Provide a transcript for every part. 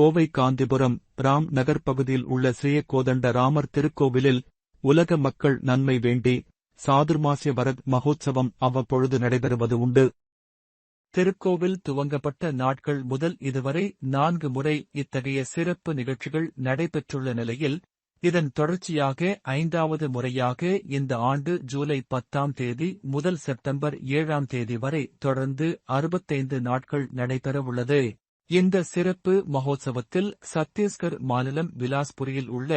கோவை காந்திபுரம் ராம் நகர் பகுதியில் உள்ள ஸ்ரீகோதண்ட ராமர் திருக்கோவிலில் உலக மக்கள் நன்மை வேண்டி சாதுர்மாசிய வரத் மகோத்சவம் அவ்வப்பொழுது நடைபெறுவது உண்டு. திருக்கோவில் துவங்கப்பட்ட நாட்கள் முதல் இதுவரை நான்கு முறை இத்தகைய சிறப்பு நிகழ்ச்சிகள் நடைபெற்றுள்ள நிலையில் இதன் தொடர்ச்சியாக ஐந்தாவது முறையாக இந்த ஆண்டு ஜூலை பத்தாம் தேதி முதல் செப்டம்பர் ஏழாம் தேதி வரை தொடர்ந்து அறுபத்தைந்து நாட்கள் நடைபெறவுள்ளது. இந்த சிறப்பு மகோத்சவத்தில் சத்தீஸ்கர் மாநிலம் விலாஸ்புரியில் உள்ள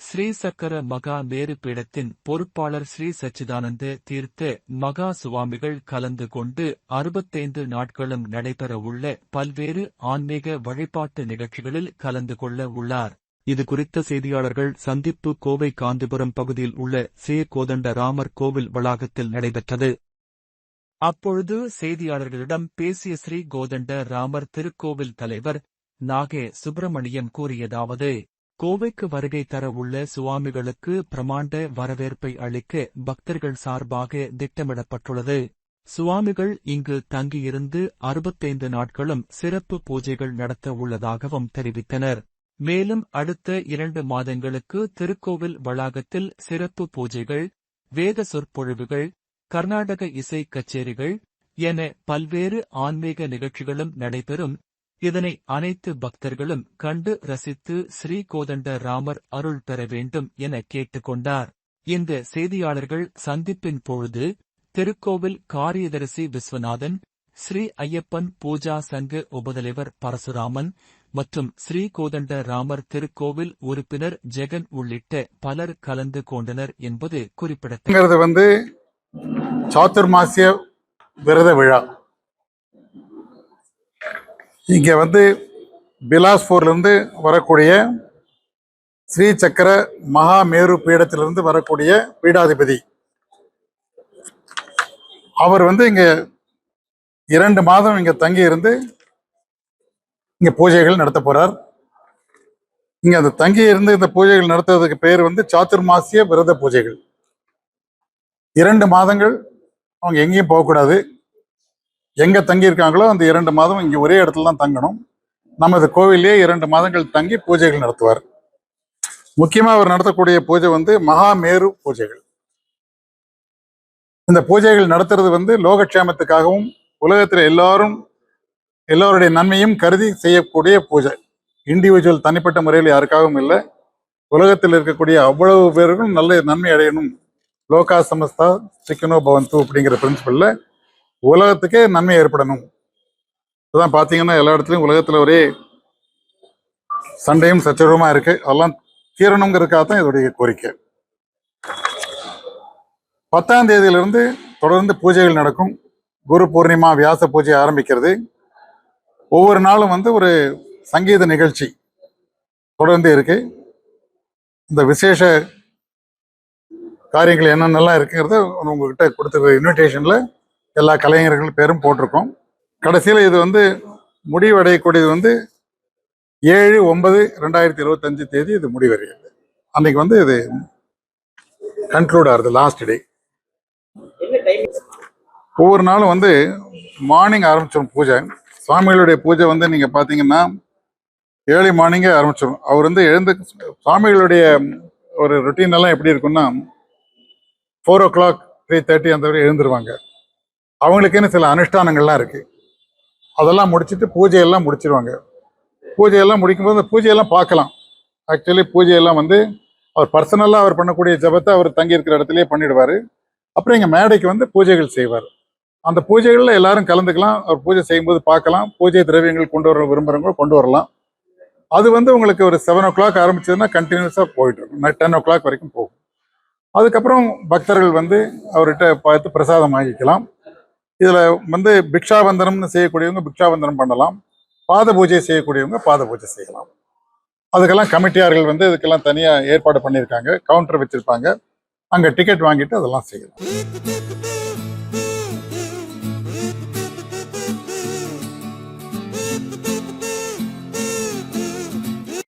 ஸ்ரீ சக்கர மகா மேரு பீடத்தின் பொறுப்பாளர் ஸ்ரீ சச்சிதானந்த தீர்த்த மகா சுவாமிகள் கலந்து கொண்டு அறுபத்தைந்து நாட்களும் நடைபெறவுள்ள பல்வேறு ஆன்மீக வழிபாட்டு நிகழ்ச்சிகளில் கலந்து கொள்ள உள்ளார். இது குறித்த செய்தியாளர்கள் சந்திப்பு கோவை காந்திபுரம் பகுதியில் உள்ள சே. கோதண்ட ராமர் கோவில் வளாகத்தில் நடைபெற்றது. அப்பொழுது செய்தியாளர்களிடம் பேசிய ஸ்ரீ கோதண்ட ராமர் திருக்கோவில் தலைவர் நாகே சுப்பிரமணியம் கூறியதாவது கோவைக்கு வருகை தர உள்ள சுவாமிகளுக்கு பிரமாண்ட வரவேற்பை அளிக்க பக்தர்கள் சார்பாக திட்டமிடப்பட்டுள்ளது. சுவாமிகள் இங்கு தங்கியிருந்து அறுபத்தைந்து நாட்களும் சிறப்பு பூஜைகள் நடத்த உள்ளதாகவும் தெரிவித்தனர். மேலும் அடுத்த இரண்டு மாதங்களுக்கு திருக்கோவில் வளாகத்தில் சிறப்பு பூஜைகள் வேத சொற்பொழிவுகள் கர்நாடக இசை கச்சேரிகள் என பல்வேறு ஆன்மீக நிகழ்ச்சிகளும் நடைபெறும். இதனை அனைத்து பக்தர்களும் கண்டு ரசித்து ஸ்ரீ கோதண்ட ராமர் அருள் பெற வேண்டும் என கேட்டுக்கொண்டார். இந்த செய்தியாளர்கள் சந்திப்பின் பொழுது திருக்கோவில் காரியதரிசி விஸ்வநாதன் ஸ்ரீ ஐயப்பன் பூஜா சங்க உபதலைவர் பரசுராமன் மற்றும் ஸ்ரீ கோதண்ட ராமர் திருக்கோவில் உறுப்பினர் ஜெகன் உள்ளிட்ட பலர் கலந்து கொண்டனர் என்பது குறிப்பிடத்தக்கது. வந்து சாத்துர்மாசிய விரத விழா. இங்க வந்து பிலாஸ்பூர்லேருந்து வரக்கூடிய ஸ்ரீ சக்கர மகா மேரு பீடத்திலிருந்து வரக்கூடிய பீடாதிபதி. அவர் வந்து இங்க இரண்டு மாதம் இங்க தங்கி இருந்து இங்க பூஜைகள் நடத்த போறார். இங்க அந்த தங்கி இருந்து இந்த பூஜைகள் நடத்துறதுக்கு பேர் வந்து சாத்துர்மாசிய விரத பூஜைகள். இரண்டு மாதங்கள் அவங்க எங்கேயும் போகக்கூடாது. எங்கே தங்கியிருக்காங்களோ அந்த இரண்டு மாதம் இங்கே ஒரே இடத்துல தான் தங்கணும். நமது கோவிலே இரண்டு மாதங்கள் தங்கி பூஜைகள் நடத்துவார். முக்கியமாக அவர் நடத்தக்கூடிய பூஜை வந்து மகாமேரு பூஜைகள். இந்த பூஜைகள் நடத்துறது வந்து லோகக்ஷேமத்துக்காகவும் உலகத்தில் எல்லாரும் எல்லோருடைய நன்மையும் கருதி செய்யக்கூடிய பூஜை. இண்டிவிஜுவல் தனிப்பட்ட முறையில் யாருக்காகவும் இல்லை. உலகத்தில் இருக்கக்கூடிய அவ்வளவு பேருக்கும் நல்ல நன்மை அடையணும். லோகா சமஸ்தா சிக்கனோ பவந்து அப்படிங்கிற பிரின்சிபல்ல உலகத்துக்கே நன்மை ஏற்படணும். இப்போதான் பார்த்தீங்கன்னா எல்லா இடத்துலையும் உலகத்தில் ஒரே சண்டையும் சச்சரவுமா இருக்கு. அதெல்லாம் தீரணுங்கிறதுக்காக தான் இதோடைய கோரிக்கை. பத்தாம் தேதியிலிருந்து தொடர்ந்து பூஜைகள் நடக்கும். குரு பூர்ணிமா வியாச பூஜை ஆரம்பிக்கிறது. ஒவ்வொரு நாளும் வந்து ஒரு சங்கீத நிகழ்ச்சி தொடர்ந்து இருக்கு. இந்த விசேஷ காரியங்கள் என்னென்னலாம் இருக்குங்கிறத உங்ககிட்ட கொடுத்துருக்க இன்விடேஷனில் எல்லா கலைஞர்கள் பேரும் போட்டிருக்கோம். கடைசியில் இது வந்து முடிவடையக்கூடியது வந்து ஏழு ஒன்பது ரெண்டாயிரத்தி இருபத்தஞ்சு தேதி இது முடிவடைகிறது. அன்னைக்கு வந்து இது கன்க்ளூட் ஆகுது லாஸ்ட் டே ஒவ்வொரு நாளும் வந்து மார்னிங் ஆரம்பிச்சிடும் பூஜை. சுவாமிகளுடைய பூஜை வந்து நீங்கள் பார்த்தீங்கன்னா ஏர்லி மார்னிங்கே ஆரம்பிச்சிடும் அவர் வந்து எழுந்து சுவாமிகளுடைய ஒரு ருட்டீன் எல்லாம் எப்படி இருக்கும்னா four o'clock three thirty அந்த வரை எழுந்துருவாங்க. அவங்களுக்குன்னு சில அனுஷ்டானங்கள்லாம் இருக்குது அதெல்லாம் முடிச்சுட்டு பூஜையெல்லாம் முடிச்சிருவாங்க. பூஜையெல்லாம் முடிக்கும்போது அந்த பூஜையெல்லாம் பார்க்கலாம். ஆக்சுவலி பூஜையெல்லாம் வந்து அவர் பர்சனலாக அவர் பண்ணக்கூடிய ஜபத்தை அவர் தங்கி இருக்கிற இடத்துலயே பண்ணிடுவார். அப்புறம் எங்கள் மேடைக்கு வந்து பூஜைகள் செய்வார். அந்த பூஜைகளில் எல்லாரும் கலந்துக்கலாம். அவர் பூஜை செய்யும்போது பார்க்கலாம். பூஜை திரவியங்கள் கொண்டு வர விரும்புகிறவங்களும் கொண்டு வரலாம். அது வந்து உங்களுக்கு ஒரு செவன் ஓ கிளாக் ஆரம்பிச்சதுன்னா கண்டினியூஸாக போயிட்டு இருக்கும். டென் ஓ கிளாக் வரைக்கும் போகும். அதுக்கப்புறம் பக்தர்கள் வந்து அவர்கிட்ட பார்த்து பிரசாதம் வாங்கிக்கலாம். இதில் வந்து பிக்ஷாபந்தனம்னு செய்யக்கூடியவங்க பிக்ஷாபந்தனம் பண்ணலாம். பாத பூஜை செய்யக்கூடியவங்க பாத பூஜை செய்யலாம். அதுக்கெல்லாம் கமிட்டியார்கள் வந்து இதுக்கெல்லாம் தனியாக ஏற்பாடு பண்ணியிருக்காங்க. கவுண்டர் வச்சுருப்பாங்க. அங்கே டிக்கெட் வாங்கிட்டு அதெல்லாம் செய்யலாம்.